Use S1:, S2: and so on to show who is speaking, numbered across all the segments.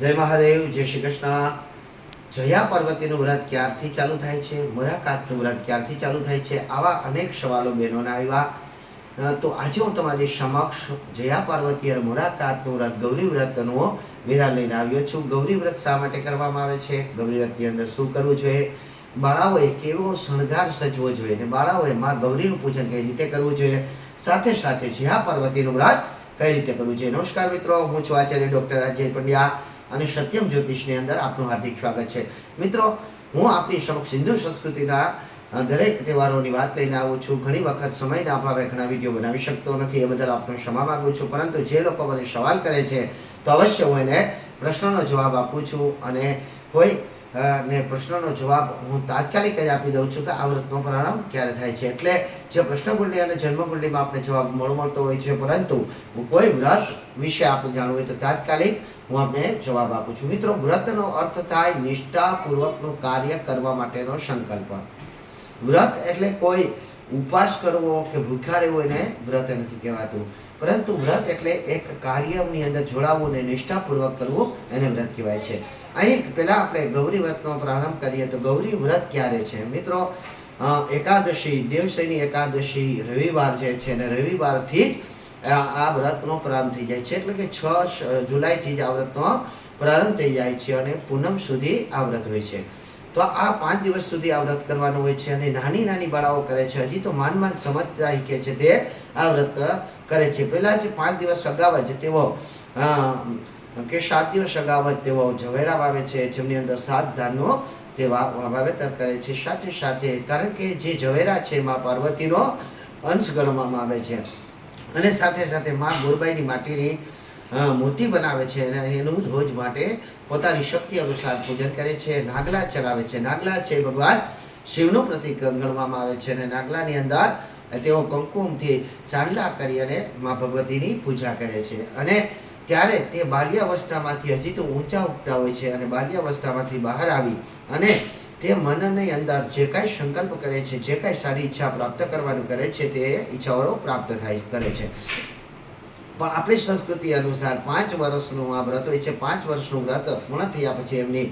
S1: જય મહાદેવ, જય શ્રી કૃષ્ણ. જયા પાર્વતીનું વ્રત ક્યારથી ચાલુ થાય છે? મુલાકાતનું વ્રત ક્યારથી ચાલુ થાય છે? આવા અનેક સવાલો બહેનોના આવ્યા. તો આજે હું તમારી સમક્ષ જયા પાર્વતી અને મુલાકાતનું વ્રત, ગૌરી વ્રતનો વિરામ લઈને આવ્યો છું. ગૌરી વ્રત શા માટે કરવામાં આવે છે? ગૌરી વ્રતની અંદર શું કરવું જોઈએ? બાળાઓએ કેવો શણગાર સજવો જોઈએ અને બાળાઓએ માં ગૌરીનું પૂજન કઈ રીતે કરવું જોઈએ? સાથે સાથે જયા પાર્વતીનું વ્રત કઈ રીતે કરવું જોઈએ? નમસ્કાર મિત્રો, હું છું આચાર્ય ડોક્ટર અજય પંડ્યા. અને સત્યમ જ્યોતિષની અંદર આપનું હાર્દિક સ્વાગત છે. મિત્રો, હું આપણી સમક્ષ હિન્દુ સંસ્કૃતિના દરેક તહેવારોની વાત લઈને આવું છું. ઘણી વખત સમયના અભાવે ઘણા વીડિયો બનાવી શકતો નથી, એ બદલ આપનો ક્ષમા માંગુ છું. પરંતુ જે લોકો મને સવાલ કરે છે, તો અવશ્ય હું એને પ્રશ્નનો જવાબ આપું છું અને કોઈ ને પ્રશ્નનો જવાબ હું તાત્કાલિક જ આપી દઉં છું કે આ વ્રતનો પ્રારંભ ક્યારે થાય છે. એટલે જે પ્રશ્નકુંડલી અને જન્મકુંડલીમાં આપણે જવાબ મળો મળતો હોય છે, પરંતુ કોઈ વ્રત વિશે આપણે જાણવું હોય તો તાત્કાલિક હું આપને જવાબ આપું છું. મિત્રો, વ્રતનો અર્થ થાય નિષ્ઠાપૂર્વકનું કાર્ય કરવા માટેનો સંકલ્પ. વ્રત એટલે કોઈ ઉપવાસ કરવો કે ભૂખ્યા રહેવું એને વ્રત નથી કહેવાતું. પરંતુ વ્રત એટલે એક કાર્યની અંદર જોડાવવું અને નિષ્ઠાપૂર્વક કરવું એને વ્રત કહેવાય છે. અહીં પહેલાં આપણે ગૌરી વ્રતનો પ્રારંભ કરીએ તો ગૌરી વ્રત ક્યારે છે? મિત્રો એકાદશી, દેવશયની એકાદશી રવિવાર જે છે અને રવિવારથી જ આ વ્રતનો પ્રારંભ થઈ જાય છે. એટલે કે છ જુલાઈથી જ આ વ્રતનો પ્રારંભ થઈ જાય છે અને પૂનમ સુધી આ વ્રત હોય છે. તો આ પાંચ દિવસ સુધી આ વ્રત કરવાનું હોય છે અને નાની નાની બાળાઓ કરે છે. હજી તો માન માન સમજતા કે છે તે આ વ્રત કરે છે. પહેલાં જે પાંચ દિવસ અગાઉ જ તેઓ કે સાત દિવસ અગાઉ જ તેઓ ઝવેરા વાવે છે, જેમની અંદર સાત ધાનનો તે વાવેતર કરે છે. સાથે સાથે કારણ કે જે ઝવેરા છે એમાં પાર્વતીનો અંશ ગણવામાં આવે છે. અને સાથે સાથે માં ગોરબાઈની માટીની મૂર્તિ બનાવે છે અને એનું રોજ માટે પોતાની શક્તિ અનુસાર પૂજન કરે છે, નાગલા ચલાવે છે. નાગલા છે ભગવાન શિવનું પ્રતિક ગણવામાં આવે છે અને નાગલાની અંદર તેઓ કંકુમથી ચાંદલા કરી અને મા ભગવતીની પૂજા કરે છે. અને ત્યારે તે બાલ્યાવસ્થામાંથી હજી તો ઊંચા ઉગતા હોય છે અને બાલ્યાવસ્થામાંથી બહાર આવી અને તે મનની અંદર જે કાંઈ સંકલ્પ કરે છે, જે કાંઈ સારી ઈચ્છા પ્રાપ્ત કરવાનું કરે છે, તે ઈચ્છાઓ પ્રાપ્ત થાય, કરે છે. પણ આપણી સંસ્કૃતિ અનુસાર પાંચ વર્ષનું આ વ્રત હોય છે, પાંચ વર્ષનું વ્રત પૂર્ણ થયા પછી એમની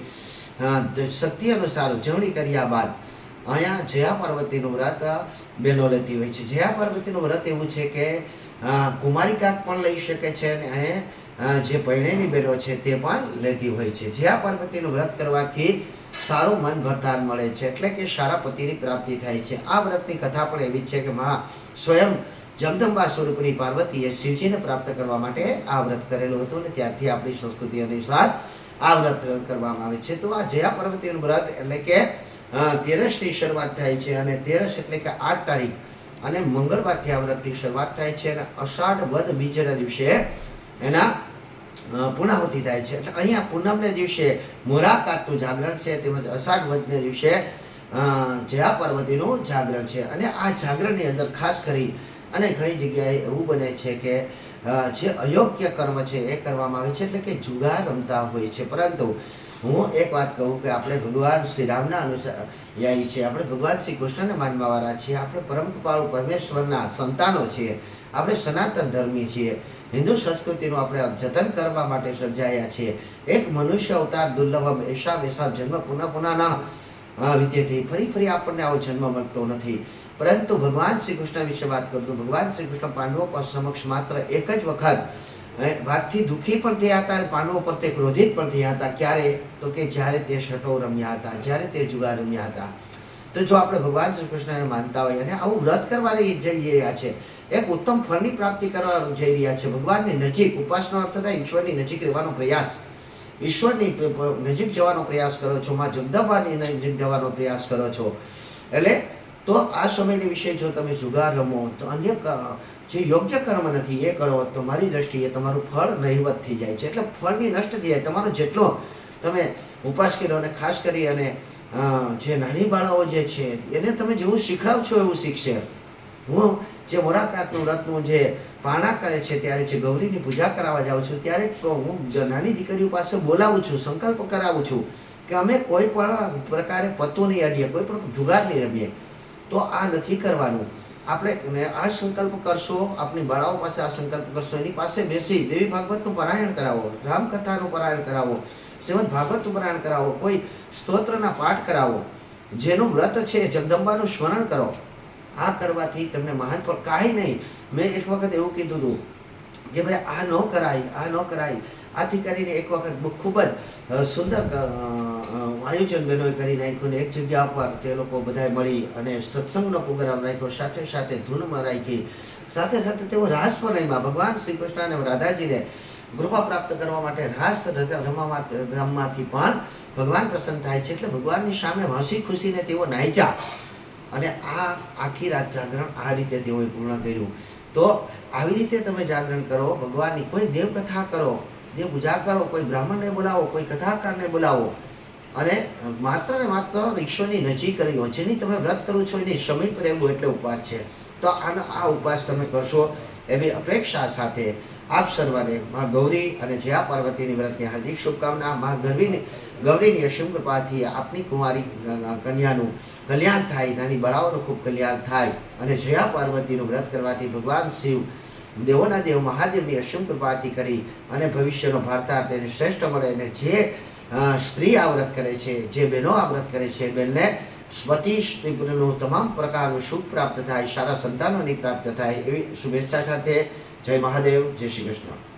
S1: શક્તિ અનુસાર ઉજવણી કર્યા બાદ અહીંયા જયા પાર્વતીનું વ્રત બેનો લેતી હોય છે. જયા પાર્વતીનું વ્રત એવું છે કે કુમારિકા પણ લઈ શકે છે અને જે પરણેલી બહેનો છે તે પણ લેતી હોય છે. જયા પાર્વતીનું વ્રત કરવાથી સારું મન વરદાન મળે છે. એટલે કે સારા પતિની પ્રાપ્તિ થાય છે. આ વ્રતની કથા પણ એવી જ છે કે મહા સ્વયં જગદંબા સ્વરૂપની પાર્વતીએ શિવજીને પ્રાપ્ત કરવા માટે આ વ્રત કરેલું હતું અને ત્યારથી આપણી સંસ્કૃતિ અનુસાર આ વ્રત કરવામાં આવે છે. તો આ જયા પાર્વતીનું વ્રત એટલે કે તેરસથી શરૂઆત થાય છે અને તેરસ એટલે કે આઠ તારીખ અને મંગળવારથી આ વ્રતની શરૂઆત થાય છે અને અષાઢ વદ બીજના દિવસે એના અ, થાય છે. એટલે અહીંયા પૂનમને દિવસે મોરાકાતનું જાગરણ છે તેમજ અષાઢ વધને દિવસે જયા પાર્વતીનું જાગરણ છે. અને આ જાગરણની અંદર ખાસ કરી અને ઘણી જગ્યાએ એવું બને છે કે જે અયોગ્ય કર્મ છે એ કરવામાં આવે છે એટલે કે જુગાર રમતા હોય છે. પરંતુ હું એક વાત કહું કે આપણે ભગવાન શ્રી રામના અનુસાર યાય છે આપણે ભગવાન શ્રી કૃષ્ણને માનવાવાળા છીએ. આપણે પરમ કૃપાળુ પરમેશ્વરના સંતાનો છીએ. આપણે સનાતન ધર્મી છીએ. હિન્દુ સંસ્કૃતિનું આપણે જતન કરવા માટે સર્જાયા છીએ. એક મનુષ્ય અવતાર દુર્લભ એશા વેશા જન્મ પુનઃ પુનઃ ના વિદ્યથી ફરી ફરી આપણને આવો જન્મ મળતો નથી. પરંતુ ભગવાન શ્રી કૃષ્ણ વિશે વાત કરું તો ભગવાન શ્રી કૃષ્ણ પાંડવો સમક્ષ માત્ર એક જ વખત વાતથી દુઃખી પણ થયા હતા અને પાંડવો પ્રત્યે ક્રોધિત પણ થયા હતા. ક્યારે? તો કે જ્યારે તે શટો રમ્યા હતા, જ્યારે તે જુગાર રમ્યા હતા. તો જો આપણે ભગવાન શ્રી કૃષ્ણને માનતા હોઈએ અને આવું વ્રત કરવા જઈ રહ્યા છે, એક ઉત્તમ ફળની પ્રાપ્તિ કરવા જઈ રહ્યા છે, ભગવાનની નજીક, ઉપાસનો અર્થ થાય ઈશ્વરની નજીક રહેવાનો પ્રયાસ. ઈશ્વરની નજીક જવાનો પ્રયાસ કરો છો, માં જગદંબાની નજીક જવાનો પ્રયાસ કરો છો. એટલે તો આ સમયની વિશે જો તમે જુગાર રમો, તો અન્ય જે યોગ્ય કર્મ નથી, એ કરો. તો મારી દ્રષ્ટિએ તમારું ફળ નહિવત થઈ જાય છે. એટલે ફળની નષ્ટ થઈ જાય. તમારો જેટલો તમે ઉપાસ કર્યો અને ખાસ કરી અને જે નાની બાળાઓ જે છે, એને તમે જેવું શીખડાવ છો એવું શીખશે. હું જે મોરાકાતનું વ્રતનું જે પાણા કરે છે, ત્યારે જે ગૌરીની પૂજા કરાવવા જાઉં છું, ત્યારે હું નાની દીકરીઓ પાસે બોલાવું છું, સંકલ્પ કરાવું છું કે અમે કોઈ પણ પ્રકારે પત્તો નહીં અડીએ, કોઈ પણ જુગાર નહીં રમીએ. તો આ નથી કરવાનું. આપણે આ સંકલ્પ કરશો આપણી બાળાઓ પાસે આ સંકલ્પ કરશો, એની પાસે બેસી દેવી ભાગવતનું પારાયણ કરાવો, રામકથાનું પારાયણ કરાવો, શ્રીમદ ભાગવતનું પારાયણ કરાવો, કોઈ સ્તોત્રના પાઠ કરાવો, જેનું વ્રત છે જગદંબાનું સ્મરણ કરો. આ કરવાથી તમને મહાન પણ કાંઈ નહીં. મેં એક વખત એવું કીધું હતું કે ભાઈ આ ન કરાય, આ ન કરાય. આથી કરીને એક વખત ખૂબ જ સુંદર આયોજન બહેનોએ કરી નાખ્યું ને એક જગ્યા પર તે લોકો બધાએ મળી અને સત્સંગનો પ્રોગ્રામ રાખ્યો, સાથે સાથે ધૂનમાં રાખી. સાથે સાથે તેઓ રાસ પણ રમ્યા. ભગવાન શ્રી કૃષ્ણ અને રાધાજીને કૃપા પ્રાપ્ત કરવા માટે રાસ રમવા રમવાથી પણ ભગવાન પ્રસન્ન થાય છે. એટલે ભગવાનની સામે હસી ખુશીને તેઓ નાચ્યા અને આ આખી રાત જાગરણ આ રીતે તેઓએ પૂર્ણ કર્યું. તો આવી રીતે તમે જાગરણ કરો, ભગવાનની કોઈ દેવકથા કરો દેવ પૂજા કરો કોઈ બ્રાહ્મણને બોલાવો, કોઈ કથાકારને બોલાવો, અને માત્ર ને માત્ર ઈશ્વરની નજીક કરી જેની તમે વ્રત કરો છો, એની સમીપ રહેવું એટલે ઉપવાસ છે. તો આનો આ ઉપવાસ તમે કરશો એવી અપેક્ષા સાથે આપ સર્વને મા ગૌરી અને જયા પાર્વતીની વ્રતની હાર્દિક શુભકામના, મા ગૌરીની ગૌરીની અશુભ કૃપાથી આપની કુમારી કન્યાનું કલ્યાણ થાય, નાની બાળાઓનું ખૂબ કલ્યાણ થાય અને જયા પાર્વતીનું વ્રત કરવાથી ભગવાન શિવ દેવોના દેવ મહાદેવની અસીમ કૃપાથી કરી અને ભવિષ્યનો ભારતા તેને શ્રેષ્ઠ મળે અને જે સ્ત્રી આ કરે છે, જે બહેનો આ કરે છે બેનને સ્વતી સ્ત્રીનું તમામ પ્રકારનું સુખ પ્રાપ્ત થાય, સારા સંતાનોની પ્રાપ્ત થાય, એવી શુભેચ્છા સાથે જય મહાદેવ, જય શ્રી કૃષ્ણ.